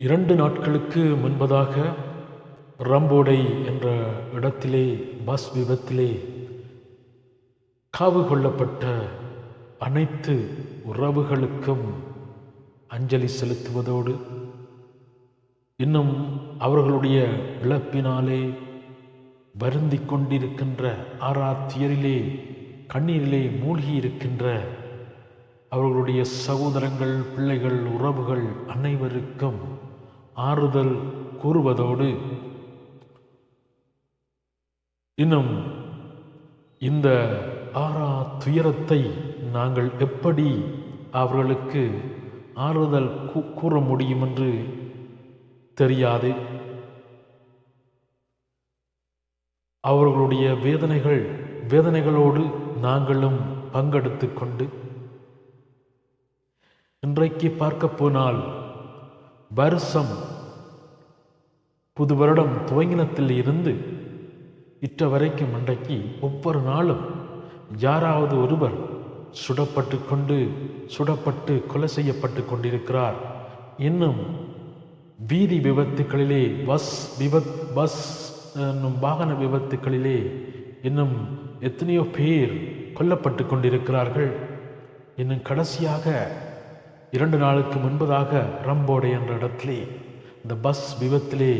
இரண்டு நாட்களுக்கு முன்பதாக ரம்போடை என்ற இடத்திலே பஸ் விபத்திலே காவு கொள்ளப்பட்ட அனைத்து உறவுகளுக்கும் அஞ்சலி செலுத்துவதோடு இன்னும் அவர்களுடைய இழப்பினாலே வருந்தி கொண்டிருக்கின்ற ஆராத்தியரிலே கண்ணீரிலே மூழ்கி இருக்கின்ற அவர்களுடைய சகோதரங்கள் பிள்ளைகள் உறவுகள் அனைவருக்கும் ஆறுதல் கூறுவதோடு இன்னும் இந்த ஆறா துயரத்தை நாங்கள் எப்படி அவர்களுக்கு ஆறுதல் கூ- கூற முடியும் என்று தெரியாது. அவர்களுடைய வேதனைகள் வேதனைகளோடு நாங்களும் பங்கெடுத்து கொண்டு இன்றைக்கு பார்க்க போனால் வருஷம் புது வருடம் துவங்கினத்தில் இருந்து இற்ற வரைக்கும் அன்றைக்கு ஒவ்வொரு நாளும் யாராவது ஒருவர் சுடப்பட்டு கொண்டு சுடப்பட்டு கொலை செய்யப்பட்டு கொண்டிருக்கிறார். இன்னும் வீதி விபத்துகளிலே பஸ் விபத் பஸ் என்னும் வாகன விபத்துகளிலே இன்னும் எத்தனையோ பேர் கொல்லப்பட்டு கொண்டிருக்கிறார்கள். இன்னும் கடைசியாக இரண்டு நாளுக்கு முன்பதாக ரம்போடை என்ற இடத்திலே இந்த பஸ் விபத்திலே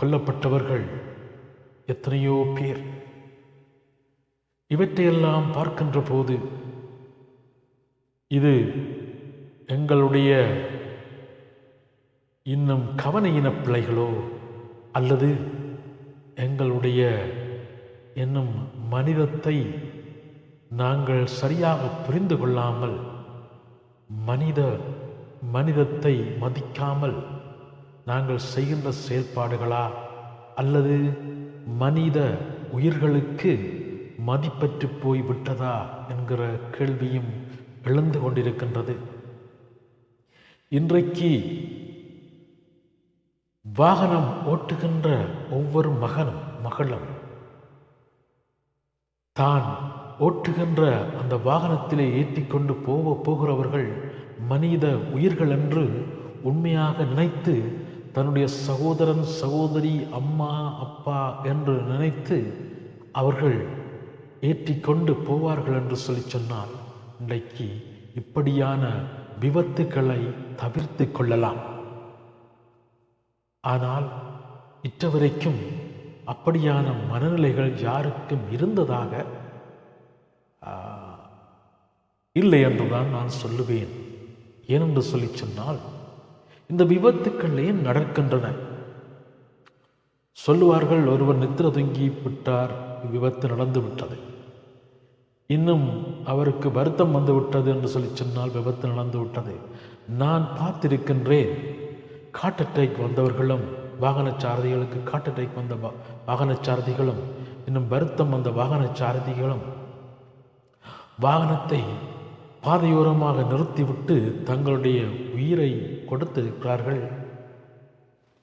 கொல்லப்பட்டவர்கள் எத்தனையோ பேர். இவற்றையெல்லாம் பார்க்கின்ற போது இது எங்களுடைய இன்னும் கவனையின பிள்ளைகளோ அல்லது எங்களுடைய என்னும் மனிதத்தை நாங்கள் சரியாக புரிந்து கொள்ளாமல் மனித மனிதத்தை மதிக்காமல் நாங்கள் செய்கின்ற செயல்பாடுகளா அல்லது மனித உயிர்களுக்கு மதிப்பற்று போய் விட்டதா? என்கிற கேள்வியும் எழுந்து கொண்டிருக்கின்றது. இன்றைக்கு வாகனம் ஓட்டுகின்ற ஒவ்வொரு மகனும் மகளும் தான் ஓட்டுகின்ற அந்த வாகனத்திலே ஏற்றிக்கொண்டு போக போகிறவர்கள் மனித உயிர்கள் என்று உண்மையாக நினைத்து தன்னுடைய சகோதரன் சகோதரி அம்மா அப்பா என்று நினைத்து அவர்கள் ஏற்றிக்கொண்டு போவார்கள் என்று சொல்லி சொன்னால் இன்றைக்கு இப்படியான விபத்துக்களை தவிர்த்து கொள்ளலாம். ஆனால் இற்றவரைக்கும் அப்படியான மனநிலைகள் யாருக்கும் இருந்ததாக இல்லை என்றுதான் நான் சொல்லுவேன். ஏனென்று சொல்லி சொன்னால் இந்த விபத்துக்கள் ஏன் நடக்கின்றன? சொல்லுவார்கள் ஒருவர் நித்திர தொங்கி விட்டார் விபத்து நடந்து விட்டது. இன்னும் அவருக்கு வருத்தம் வந்து விட்டது என்று சொல்லி சொன்னால் விபத்து நடந்து விட்டது. நான் பார்த்திருக்கின்றேன் காட் அட்டாக் வந்தவர்களும் வாகன சாரதிகளுக்கு காட் அட்டாக் வந்த வாகனச்சாரதிகளும் வாகன சாரதிகளும் இன்னும் வருத்தம் வந்த வாகன சாரதிகளும் வாகனத்தை பாதையோரமாக நிறுத்திவிட்டு தங்களுடைய உயிரை கொடுத்திருக்கிறார்கள்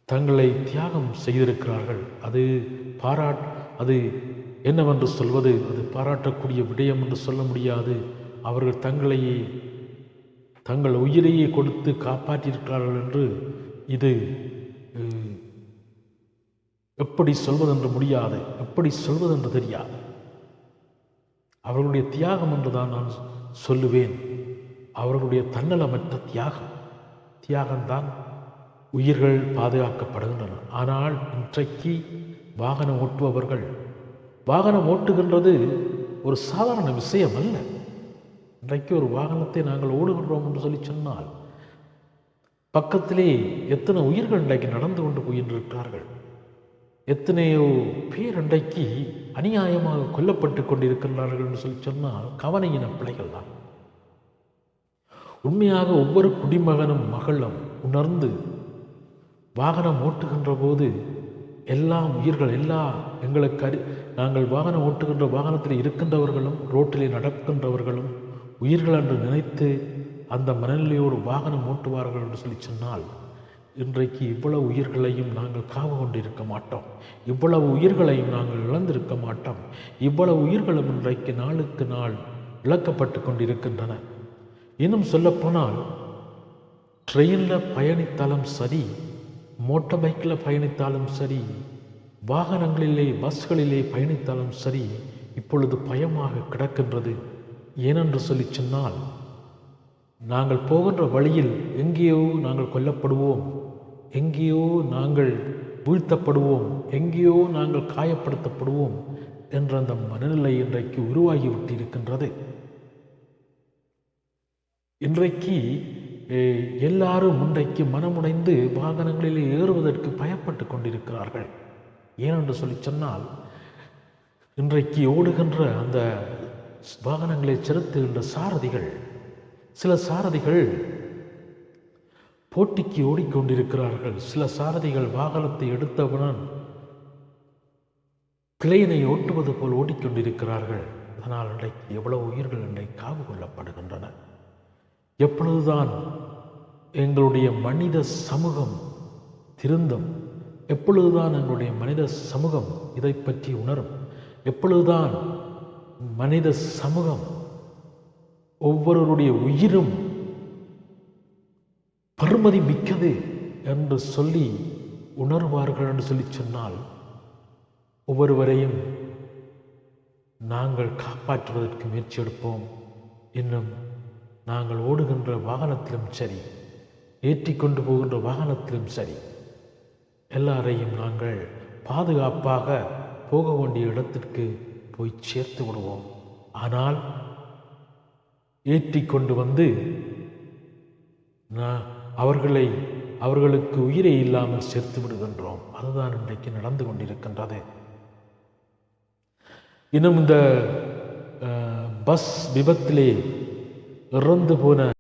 தங்களை தியாகம் செய்திருக்கிறார்கள். அது பாராட் அது என்னவென்று சொல்வது? அது பாராட்டக்கூடிய விடயம் என்று சொல்ல முடியாது. அவர்கள் தங்களையே தங்கள் உயிரையே கொடுத்து காப்பாற்றியிருக்கிறார்கள் என்று இது எப்படி சொல்வதென்று முடியாது. எப்படி சொல்வதென்று தெரியாது. அவர்களுடைய தியாகம் என்றுதான் நான் சொல்லுவேன். அவர்களுடைய தன்னலமற்ற தியாகம். தியாகம்தான் உயிர்கள் பாதுகாக்கப்படுகின்றன. ஆனால் இன்றைக்கு வாகனம் ஓட்டுபவர்கள் வாகனம் ஓட்டுகின்றது ஒரு சாதாரண விஷயம் அல்ல. இன்றைக்கு ஒரு வாகனத்தை நாங்கள் ஓடுகின்றோம் என்று சொல்லி சொன்னால் பக்கத்திலே எத்தனை உயிர்கள் இன்றைக்கு நடந்து கொண்டு போயின்றிருக்கிறார்கள் எத்தனையோ பேர் இன்றைக்கு அநியாயமாக கொல்லப்பட்டு கொண்டிருக்கிறார்கள் என்று சொல்லி சொன்னால் கவனையின பிள்ளைகள் தான். உண்மையாக ஒவ்வொரு குடிமகனும் மகளும் உணர்ந்து வாகனம் ஓட்டுகின்ற போது எல்லாம் உயிர்கள் எல்லா எங்களுக்கு அறி நாங்கள் வாகனம் ஓட்டுகின்ற வாகனத்தில் இருக்கின்றவர்களும் ரோட்டிலே நடக்கின்றவர்களும் உயிர்கள் என்று நினைத்து அந்த மனநிலையோடு வாகனம் ஓட்டுவார்கள் என்று சொல்லி சொன்னால் இன்றைக்கு இவ்வளவு உயிர்களையும் நாங்கள் காவு கொண்டிருக்க மாட்டோம். இவ்வளவு உயிர்களையும் நாங்கள் இழந்திருக்க மாட்டோம். இவ்வளவு உயிர்களும் இன்றைக்கு நாளுக்கு நாள் இழக்கப்பட்டு கொண்டிருக்கின்றன. இன்னும் சொல்லப்போனால் ட்ரெயினில் பயணித்தாலும் சரி மோட்டார் பைக்கில் பயணித்தாலும் சரி வாகனங்களிலே பஸ்களிலே பயணித்தாலும் சரி இப்பொழுது பயமாக கிடக்கின்றது. ஏனென்று சொல்லி சொன்னால் நாங்கள் போகின்ற வழியில் எங்கேயோ நாங்கள் கொல்லப்படுவோம். எங்கேயோ நாங்கள் வீழ்த்தப்படுவோம் எங்கேயோ நாங்கள் காயப்படுத்தப்படுவோம் என்ற அந்த மனநிலை இன்றைக்கு உருவாகிவிட்டு இருக்கின்றது இன்றைக்கு எல்லாரும் இன்றைக்கு மனமுடைந்து வாகனங்களில் ஏறுவதற்கு பயப்பட்டு கொண்டிருக்கிறார்கள். ஏனென்று சொல்லி சொன்னால் இன்றைக்கு ஓடுகின்ற அந்த வாகனங்களை செலுத்துகின்ற சாரதிகள் சில சாரதிகள் போட்டிக்கு ஓடிக்கொண்டிருக்கிறார்கள். சில சாரதிகள் வாகனத்தை எடுத்தவுடன் பிளேனை ஓட்டுவது போல் ஓடிக்கொண்டிருக்கிறார்கள். அதனால் இன்றைக்கு எவ்வளவு உயிர்கள் இன்றைக்கு காவு கொள்ளப்படுகின்றன. எப்பொழுதுதான் எங்களுடைய மனித சமூகம் திருந்தும் எப்பொழுதுதான் எங்களுடைய மனித சமூகம் இதை பற்றி உணரும் எப்பொழுதுதான் மனித சமூகம் ஒவ்வொருவருடைய உயிரும் பருமதி மிக்கது என்று சொல்லி உணர்வார்கள் என்று சொல்லி சொன்னால் ஒவ்வொருவரையும் நாங்கள் காப்பாற்றுவதற்கு முயற்சி எடுப்போம். இன்னும் நாங்கள் ஓடுகின்ற வாகனத்திலும் சரி ஏற்றி கொண்டு போகின்ற வாகனத்திலும் சரி எல்லாரையும் நாங்கள் பாதுகாப்பாக போக வேண்டிய இடத்திற்கு போய் சேர்த்து விடுவோம். ஆனால் ஏற்றி கொண்டு வந்து நான் அவர்களை அவர்களுக்கு உயிரை இல்லாமல் சேர்த்து விடுகின்றோம். அதுதான் இன்றைக்கு நடந்து கொண்டிருக்கின்றது. இன்னும் இந்த பஸ் விபத்திலே இறந்து போன